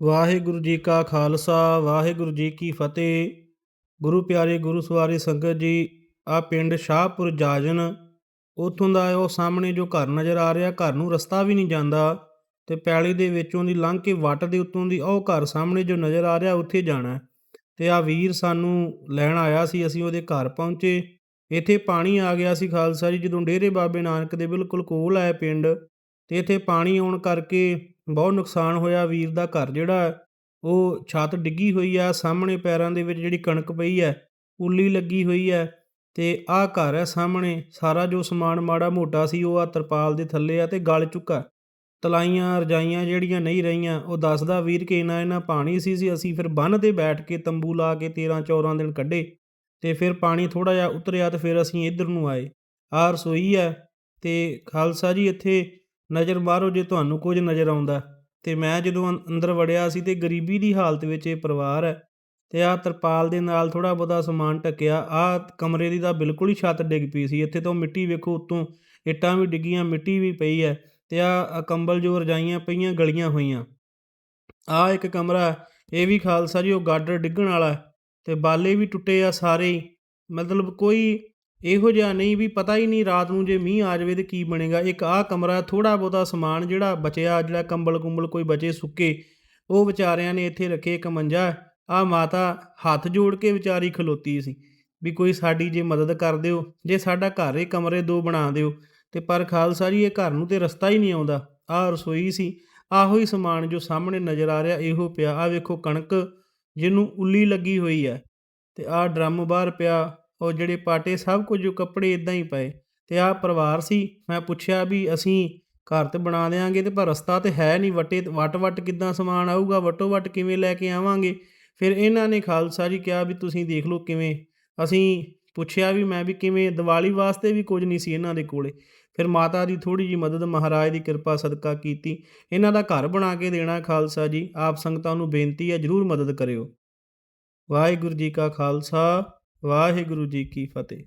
ਵਾਹਿਗੁਰੂ ਜੀ ਕਾ ਖਾਲਸਾ, ਵਾਹਿਗੁਰੂ ਜੀ ਕੀ ਫਤਿਹ ਗੁਰੂ ਪਿਆਰੇ, ਗੁਰੂ ਸਵਾਰੀ ਸੰਗਤ ਜੀ, ਆ ਪਿੰਡ ਸ਼ਾਹਪੁਰ ਜਾਜਨ, ਉਥੋਂ ਦਾ ਉਹ ਸਾਹਮਣੇ ਜੋ ਘਰ ਨਜ਼ਰ ਆ ਰਿਹਾ, ਘਰ ਨੂੰ ਰਸਤਾ ਵੀ ਨਹੀਂ ਜਾਂਦਾ ਤੇ ਪੈਲੀ ਦੇ ਵਿੱਚੋਂ ਦੀ ਲੰਘ ਕੇ ਵੱਟ ਦੇ ਉੱਤੋਂ ਦੀ ਉਹ ਘਰ ਸਾਹਮਣੇ ਜੋ ਨਜ਼ਰ ਆ ਰਿਹਾ, ਉੱਥੇ ਜਾਣਾ ਹੈ। ਤੇ ਆ ਵੀਰ ਸਾਨੂੰ ਲੈਣ ਆਇਆ ਸੀ, ਅਸੀਂ ਉਹਦੇ ਘਰ ਪਹੁੰਚੇ ਇੱਥੇ ਪਾਣੀ ਆ ਗਿਆ ਸੀ ਖਾਲਸਾ ਜੀ, ਜਦੋਂ ਡੇਰੇ ਬਾਬੇ ਨਾਨਕ ਦੇ ਬਿਲਕੁਲ ਕੋਲ ਹੈ ਪਿੰਡ, ਤੇ ਇੱਥੇ ਪਾਣੀ ਆਉਣ ਕਰਕੇ ਬਹੁਤ ਨੁਕਸਾਨ ਹੋਇਆ ਵੀਰ ਦਾ ਘਰ ਜਿਹੜਾ ਉਹ ਛੱਤ ਡਿੱਗੀ ਹੋਈ ਆ, ਸਾਹਮਣੇ ਪੈਰਾਂ ਦੇ ਵਿੱਚ ਜਿਹੜੀ ਕਣਕ ਪਈ ਹੈ, ਉੱਲੀ ਲੱਗੀ ਹੋਈ ਹੈ ਤੇ ਆਹ ਘਰ ਹੈ ਸਾਹਮਣੇ, ਸਾਰਾ ਜੋ ਸਮਾਨ ਮਾੜਾ ਮੋਟਾ ਸੀ ਉਹ ਆ ਤਰਪਾਲ ਦੇ ਥੱਲੇ ਆ ਤੇ ਗਲ ਚੁੱਕਾ ਤਲਾਈਆਂ ਰਜਾਈਆਂ ਜਿਹੜੀਆਂ ਨਹੀਂ ਰਹੀਆਂ, ਉਹ ਦੱਸਦਾ ਵੀਰ ਕਿ ਇਹਨਾਂ ਇਹਨਾਂ ਪਾਣੀ ਸੀ ਸੀ ਅਸੀਂ ਫਿਰ ਬੰਨ ਤੇ ਬੈਠ ਕੇ ਤੰਬੂ ਲਾ ਕੇ 13 14 ਦਿਨ ਕੱਢੇ ਤੇ ਫਿਰ ਪਾਣੀ ਥੋੜਾ ਜਿਹਾ ਉਤਰਿਆ ਤੇ ਫਿਰ ਅਸੀਂ ਇੱਧਰ ਨੂੰ ਆਏ। ਆਹ ਰਸੋਈ ਹੈ ਤੇ ਖਾਲਸਾ ਜੀ ਇੱਥੇ ਨਜ਼ਰ ਬਾਹਰੋਂ ਜੇ ਤੁਹਾਨੂੰ ਕੁਝ ਨਜ਼ਰ ਆਉਂਦਾ ਤੇ ਮੈਂ ਜਦੋਂ ਅੰ- ਅੰਦਰ ਵੜਿਆ ਸੀ ਤੇ ਗਰੀਬੀ ਦੀ ਹਾਲਤ ਵਿੱਚ ਇਹ ਪਰਿਵਾਰ ਹੈ ਤੇ ਆਹ ਤਰਪਾਲ ਦੇ ਨਾਲ ਥੋੜਾ ਬਹੁਤਾ ਸਮਾਨ ਢੱਕਿਆ, ਆਹ ਕਮਰੇ ਦੀ ਤਾਂ ਬਿਲਕੁਲ ਹੀ ਛੱਤ ਡਿੱਗ ਪਈ ਸੀ। ਇੱਥੇ ਤੋਂ ਮਿੱਟੀ ਵੇਖੋ, ਉੱਤੋਂ ਇੱਟਾਂ ਵੀ ਡਿੱਗੀਆਂ, ਮਿੱਟੀ ਵੀ ਪਈ ਹੈ ਤੇ ਆਹ ਕੰਬਲ ਜੋ ਰਜਾਈਆਂ ਪਈਆਂ ਗਲੀਆਂ ਹੋਈਆਂ। ਆਹ ਇੱਕ ਕਮਰਾ ਇਹ ਵੀ ਖਾਲਸਾ ਜੀ, ਉਹ ਗਾਡਰ ਡਿੱਗਣ ਵਾਲਾ ਹੈ ਤੇ ਬਾਲੇ ਵੀ ਟੁੱਟੇ ਆ ਸਾਰੇ ਹੀ। ਮਤਲਬ ਕੋਈ ਇਹੋ ਜਿਹਾ ਨਹੀਂ ਵੀ ਪਤਾ ਹੀ ਨਹੀਂ ਰਾਤ ਨੂੰ ਜੇ ਮੀਂਹ ਆ ਜਾਵੇ ਤੇ ਕੀ ਬਣੇਗਾ। ਇੱਕ ਆਹ ਕਮਰਾ ਥੋੜਾ ਬਹੁਤਾ ਸਮਾਨ ਜਿਹੜਾ ਬਚਿਆ, ਜਿਹੜਾ ਕੰਬਲ ਕੁੰਬਲ ਕੋਈ ਬਚੇ ਸੁੱਕੇ, ਉਹ ਵਿਚਾਰਿਆਂ ਨੇ ਇੱਥੇ ਰੱਖੇ ਇੱਕ ਮੰਜਾ। ਆ ਮਾਤਾ ਹੱਥ ਜੋੜ ਕੇ ਵਿਚਾਰੀ ਖਲੋਤੀ ਸੀ ਵੀ ਕੋਈ ਸਾਡੀ ਜੇ ਮਦਦ ਕਰ ਦਿਓ, ਜੇ ਸਾਡਾ ਘਰ ਇਹ ਕਮਰੇ ਦੋ ਬਣਾ ਦਿਓ, ਤੇ ਪਰ ਖਾਲਸਾ ਜੀ ਇਹ ਘਰ ਨੂੰ ਤੇ ਰਸਤਾ ਹੀ ਨਹੀਂ ਆਉਂਦਾ। ਆਹ ਰਸੋਈ ਸੀ, ਆਹੋ ਹੀ ਸਮਾਨ ਜੋ ਸਾਹਮਣੇ ਨਜ਼ਰ ਆ ਰਿਹਾ, ਇਹੋ ਪਿਆ। ਆ ਵੇਖੋ ਕਣਕ ਜਿਹਨੂੰ ਉੱਲੀ ਲੱਗੀ ਹੋਈ ਹੈ ਤੇ ਆਹ ਡਰਮ ਬਾਹਰ ਪਿਆ ਉਹ ਜਿਹੜੇ ਪਾਟੇ ਸਭ ਕੁਝ ਕੱਪੜੇ ਇਦਾਂ ਹੀ ਪਏ ਤੇ ਆਹ ਪਰਿਵਾਰ ਸੀ। ਮੈਂ ਪੁੱਛਿਆ ਵੀ ਅਸੀਂ ਘਰ ਤੇ ਬਣਾ ਦੇਾਂਗੇ ਤੇ ਪਰ ਰਸਤਾ ਤੇ ਹੈ ਨਹੀਂ। ਵਟੇ ਵਟ ਵਟ ਕਿੱਦਾਂ ਸਮਾਨ ਆਊਗਾ? ਵਟੋ ਵਟ ਕਿਵੇਂ ਲੈ ਕੇ ਆਵਾਂਗੇ? ਫਿਰ ਇਹਨਾਂ ਨੇ ਖਾਲਸਾ ਜੀ ਕਿਹਾ ਵੀ ਤੁਸੀਂ ਦੇਖ ਲਓ ਕਿਵੇਂ। ਅਸੀਂ ਪੁੱਛਿਆ ਵੀ ਮੈਂ ਵੀ ਕਿਵੇਂ, ਦੀਵਾਲੀ ਵਾਸਤੇ ਵੀ ਕੁਝ ਨਹੀਂ ਸੀ ਇਹਨਾਂ ਦੇ ਕੋਲੇ। ਫਿਰ ਮਾਤਾ ਦੀ ਥੋੜੀ ਜੀ ਮਦਦ, ਮਹਾਰਾਜ ਦੀ ਕਿਰਪਾ ਸਦਕਾ ਕੀਤੀ। ਇਹਨਾਂ ਦਾ ਘਰ ਬਣਾ ਕੇ ਦੇਣਾ ਖਾਲਸਾ ਜੀ। ਆਪ ਸੰਗਤਾਂ ਨੂੰ ਬੇਨਤੀ ਹੈ ਜਰੂਰ ਮਦਦ ਕਰਿਓ। ਵਾਹਿਗੁਰੂ ਜੀ ਕਾ ਖਾਲਸਾ। ਵਾਹਿਗੁਰੂ ਜੀ ਕੀ ਫਤਿਹ।